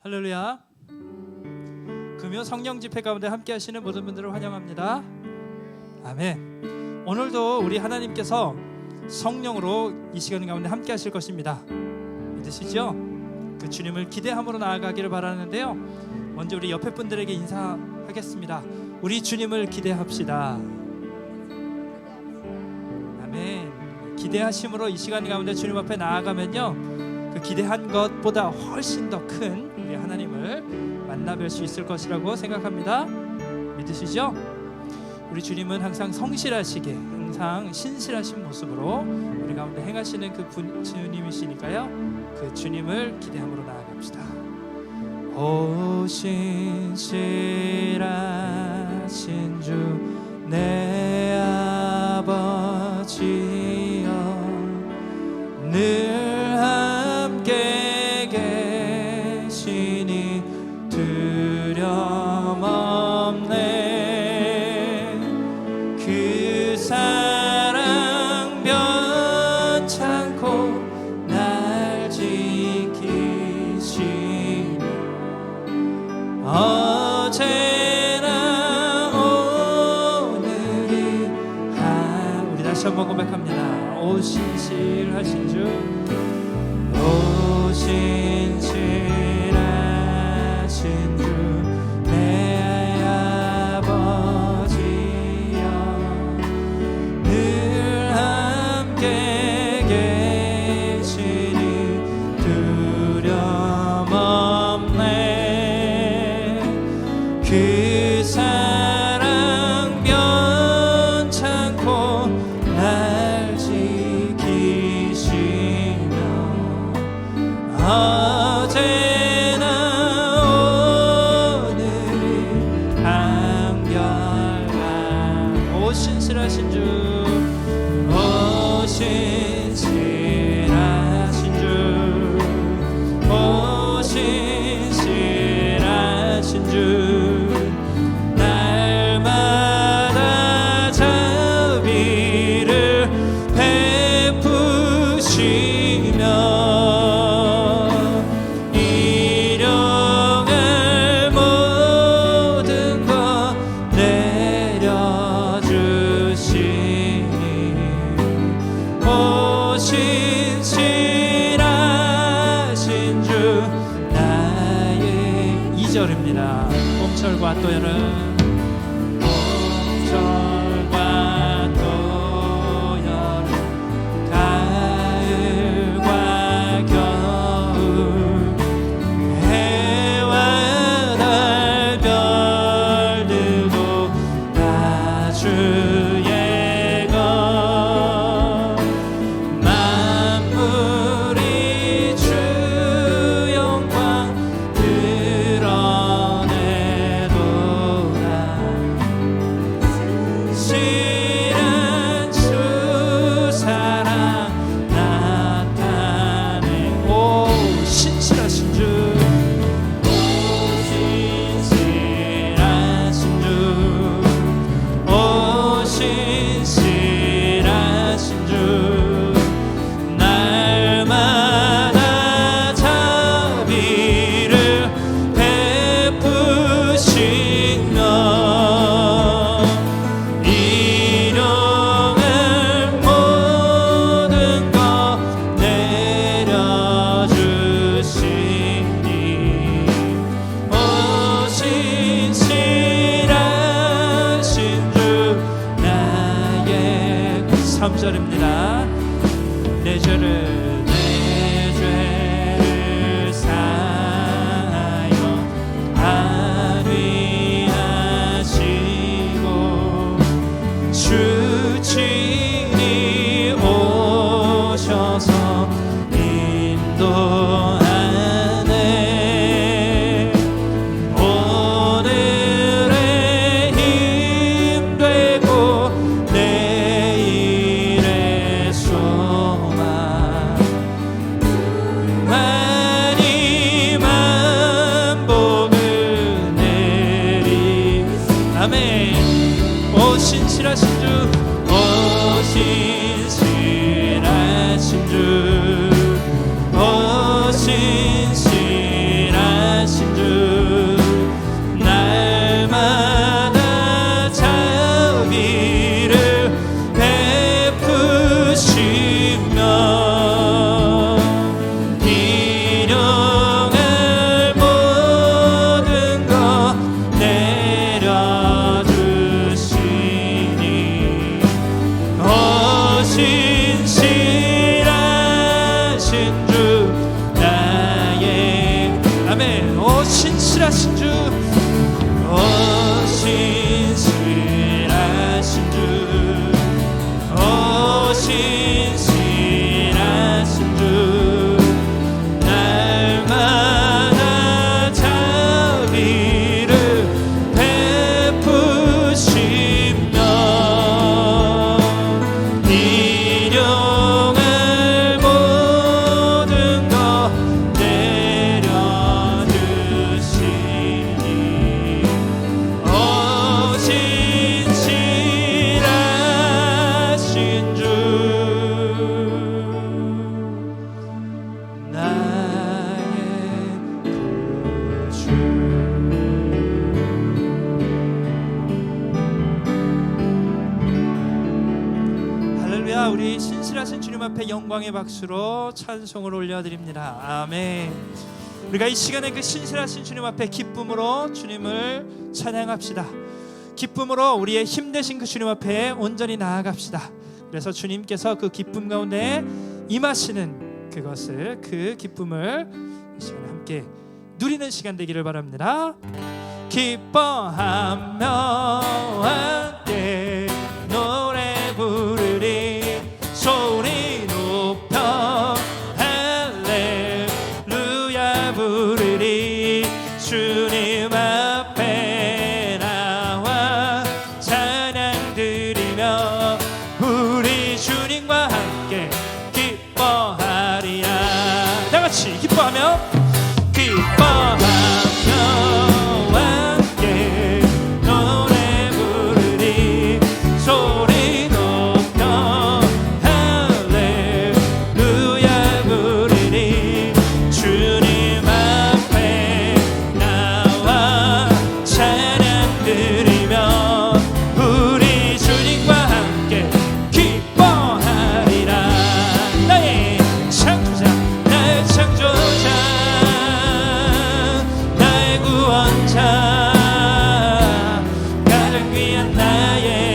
할렐루야. 금요 성령 집회 가운데 함께 하시는 모든 분들을 환영합니다. 아멘. 오늘도 우리 하나님께서 성령으로 이 시간 가운데 함께 하실 것입니다. 믿으시죠? 그 주님을 기대함으로 나아가기를 바라는데요. 먼저 우리 옆에 분들에게 인사하겠습니다. 우리 주님을 기대합시다. 아멘. 기대하심으로 이 시간 가운데 주님 앞에 나아가면요. 그 기대한 것보다 훨씬 더큰 하나님을 만나뵐 수 있을 것이라고 생각합니다. 믿으시죠? 우리 주님은 항상 성실하시게 항상 신실하신 모습으로 우리 가운데 행하시는 그 분, 주님이시니까요. 그 주님을 기대함으로 나아갑시다. 오 신실하신 주 내 아버지여 늘 사랑 변찮고 날 지키시며 어제나 오늘이 하 우리 다시 한번 고백합니다. 오 신실하신 ti. 이절입니다 봄철과 또 여름 신 앞에 영광의 박수로 찬송을 올려드립니다. 아멘. 우리가 이 시간에 그 신실하신 주님 앞에 기쁨으로 주님을 찬양합시다. 기쁨으로 우리의 힘 되신 그 주님 앞에 온전히 나아갑시다. 그래서 주님께서 그 기쁨 가운데 임하시는 그것을 그 기쁨을 이 시간에 함께 누리는 시간 되기를 바랍니다. 기뻐하며 위한 나의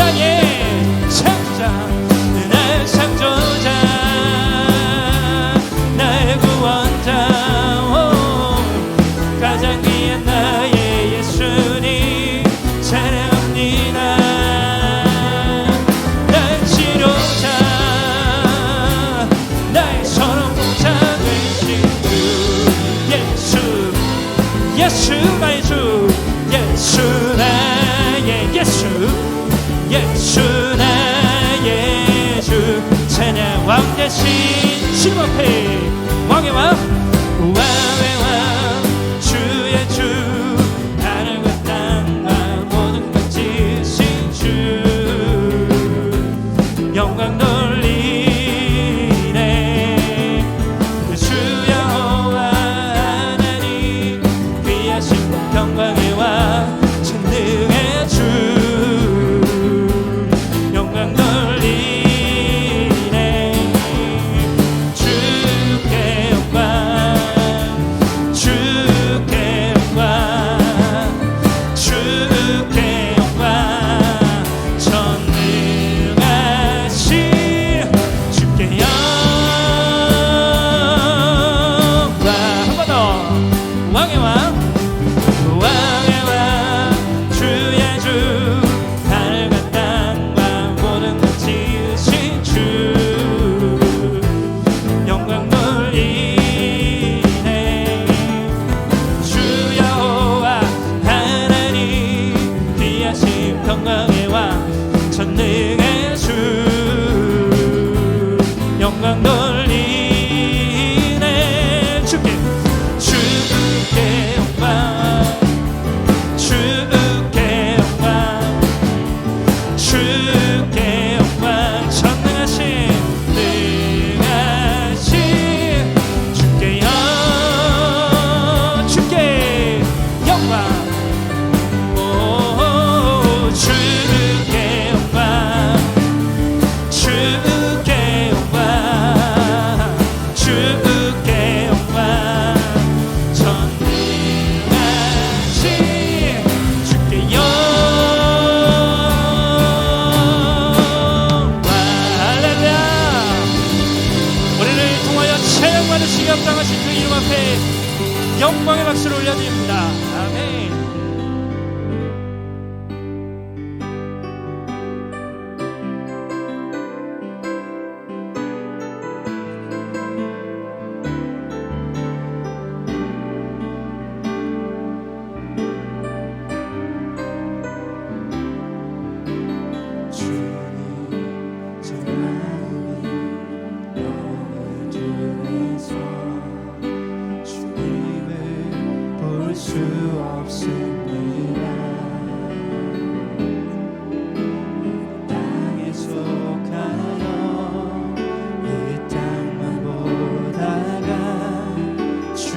나의 창장. 세냐 왕 대신 실버페이 왕의 왕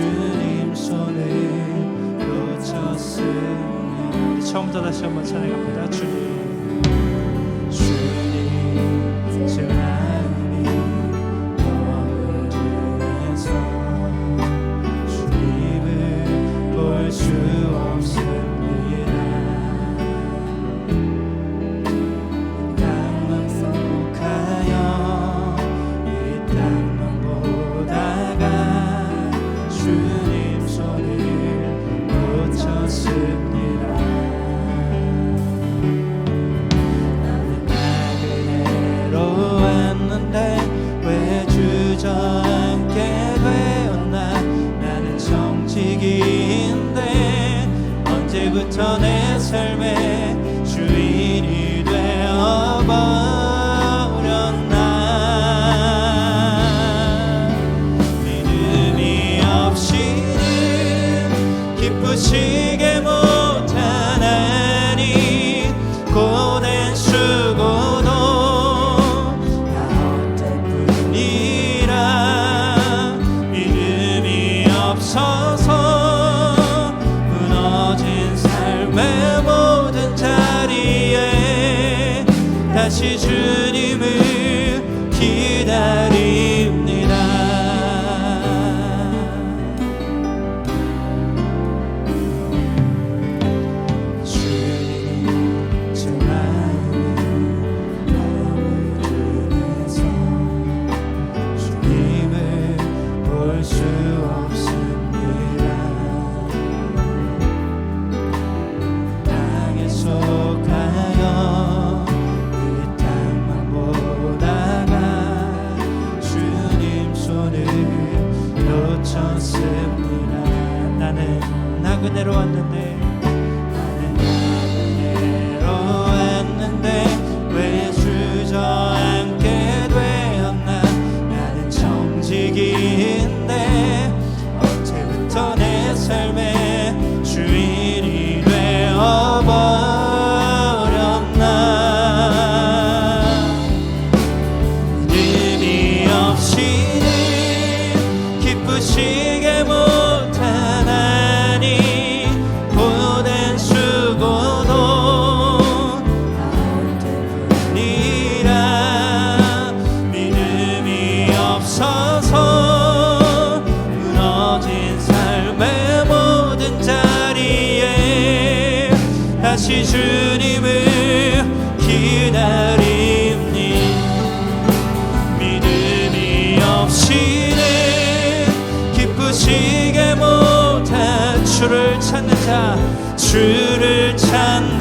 주님 손에 놓쳤으니 처음부터 다시 한번 찬양합니다. 주님. sit 인데 언제부터 내 삶에 다시 주님을 기다립니 믿음이 없이는 기쁘시게 못한 주를 찾는 자 주를 찾는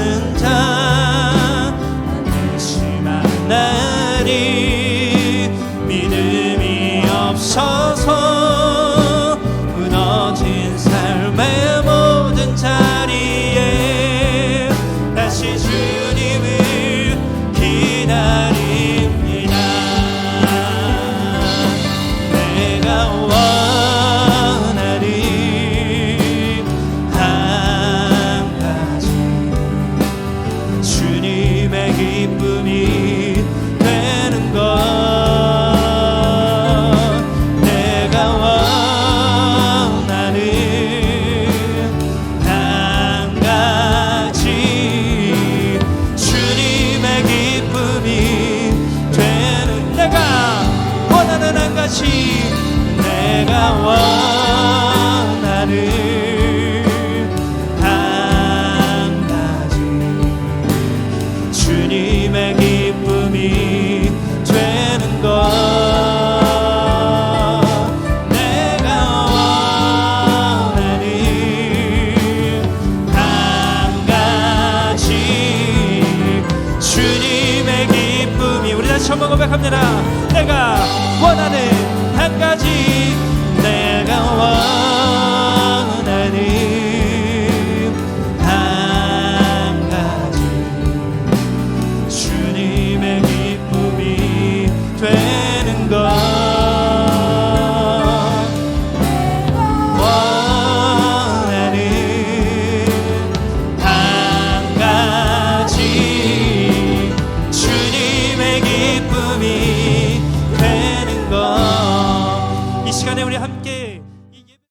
내가 원하는 한 가지